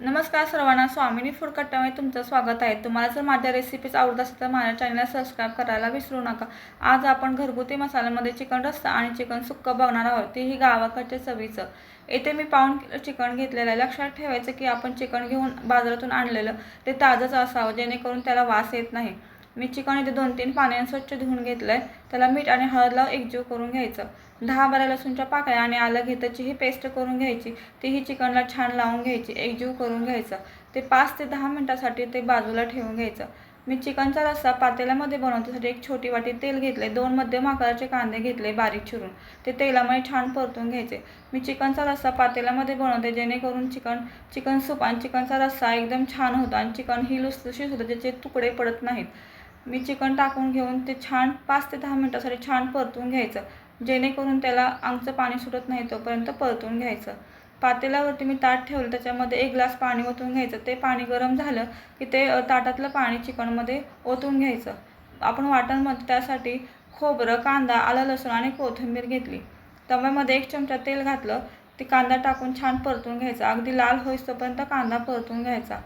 नमस्कार सर्वांना स्वामिनी फूड कट्ट्यामध्ये तुमचं स्वागत आहे. तुम्हाला जर माझ्या रेसिपीज आवडत असेल तर माझ्या चॅनलला सबस्क्राईब करायला विसरू नका. आज आपण घरगुती मसाल्यामध्ये चिकन रस्सा आणि चिकन सुक्कं बघणार आहोत. तेही गावाकडच्या चवीचं. येथे मी पाऊण किलो चिकन घेतलेलं आहे. लक्षात ठेवायचं की आपण चिकन घेऊन बाजारातून आणलेलं ते ताजंच असावं जेणेकरून त्याला वास येत नाही. मी चिकन इथे दोन तीन पाण्याने स्वच्छ धुवून घेतलं आहे त्याला मीठ आणि हळद लावून एकजीव करून घ्यायचं. दहा बारा लसूणच्या पाकळ्या आणि आलं घेताची ही पेस्ट करून घ्यायची. तीही चिकनला छान लावून घ्यायची. एकजीव करून घ्यायचं. ते पाच ते दहा मिनटासाठी ते बाजूला ठेवून घ्यायचं. मी चिकनचा रस्सा पातेल्यामध्ये बनवण्यासाठी एक छोटी वाटी तेल घेतले. दोन मध्यम आकाराचे कांदे घेतले बारीक चिरून. ते तेलामध्ये छान परतून घ्यायचे. मी चिकनचा रस्सा पातेल्यामध्ये बनवते जेणेकरून चिकन चिकन सूप आणि चिकनचा रस्सा एकदम छान होतो आणि चिकन ही लुसलुशीत होतं त्याचे तुकडे पडत नाहीत. मी चिकन टाकून घेऊन ते छान पाच ते दहा मिनटासाठी छान परतून घ्यायचं. जेणेकरून त्याला अंगचं पाणी सुटत नाही तोपर्यंत परतून घ्यायचं. पातेल्यावरती मी ताट ठेवलं त्याच्यामध्ये एक ग्लास पाणी ओतून घ्यायचं. ते पाणी गरम झालं की ते ताटातलं पाणी चिकनमध्ये ओतून घ्यायचं. आपण वाटणमध्ये त्यासाठी खोबरं कांदा आलं लसूण आणि कोथिंबीर घेतली. तव्यामध्ये एक चमचा तेल घातलं ते कांदा टाकून छान परतून घ्यायचा. अगदी लाल होईस तोपर्यंत कांदा परतून घ्यायचा.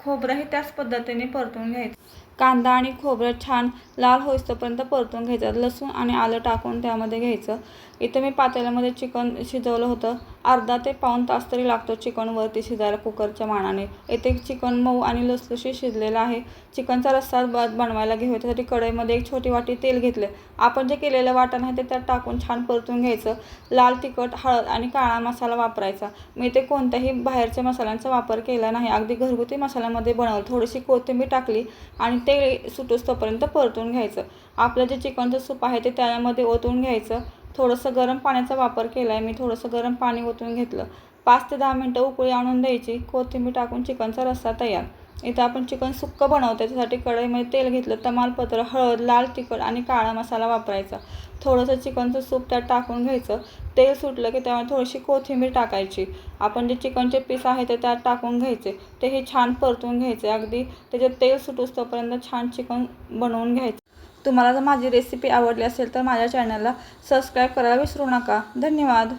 खोबरंही त्याच पद्धतीने परतून घ्यायचं. कांदा आणि खोबरं छान लाल होईस्तोपर्यंत परतून घ्यायचं. लसूण आणि आलं टाकून त्यामध्ये घ्यायचं. इथं मी पातेल्यामध्ये चिकन शिजवलं होतं. अर्धा ते पाऊण तास तरी लागतो चिकनवरती शिजायला कुकरच्या मानाने. इथे चिकन मऊ आणि लसलशीत शिजलेलं आहे. चिकनचा रस्सा ब बनवायला घेऊ त्यासाठी कढईमध्ये एक छोटी वाटी तेल घेतलं. आपण जे केलेलं वाटण आहे ते त्यात टाकून छान परतून घ्यायचं. लाल तिखट हळद आणि काळा मसाला वापरायचा. मी ते कोणत्याही बाहेरच्या मसाल्यांचा वापर केला नाही. अगदी घरगुती मसाल्यामध्ये बनवलं. थोडीशी कोथिंबीर टाकली आणि ते सुटूस तोपर्यंत परतून घ्यायचं. आपलं जे चिकनचं सूप आहे ते त्यामध्ये ओतून घ्यायचं. थोडंसं गरम पाण्याचा वापर केला आहे मी थोडंसं गरम पाणी ओतून घेतलं. पाच ते दहा मिनटं उकळी आणून द्यायची. कोथिंबीर टाकून चिकनचा रस्सा तयार. इथं आपण चिकन सुक्कं बनवतो त्याच्यासाठी कढईमध्ये तेल घेतलं तमालपत्र हळद लाल तिखट आणि काळा मसाला वापरायचा. थोडंसं चिकनचं सूप त्यात टाकून घ्यायचं. तेल सुटलं की त्यामध्ये थोडीशी कोथिंबीर टाकायची. आपण जे चिकनचे पीस आहे ते त्यात टाकून घ्यायचे. ते हे छान परतून घ्यायचे. अगदी त्याचे तेल सुटूस तोपर्यंत छान चिकन बनवून घ्यायचं. तुम्हाला जर माझी रेसिपी आवडली असेल तर माझ्या चॅनलला सबस्क्राईब करायला विसरू नका. धन्यवाद.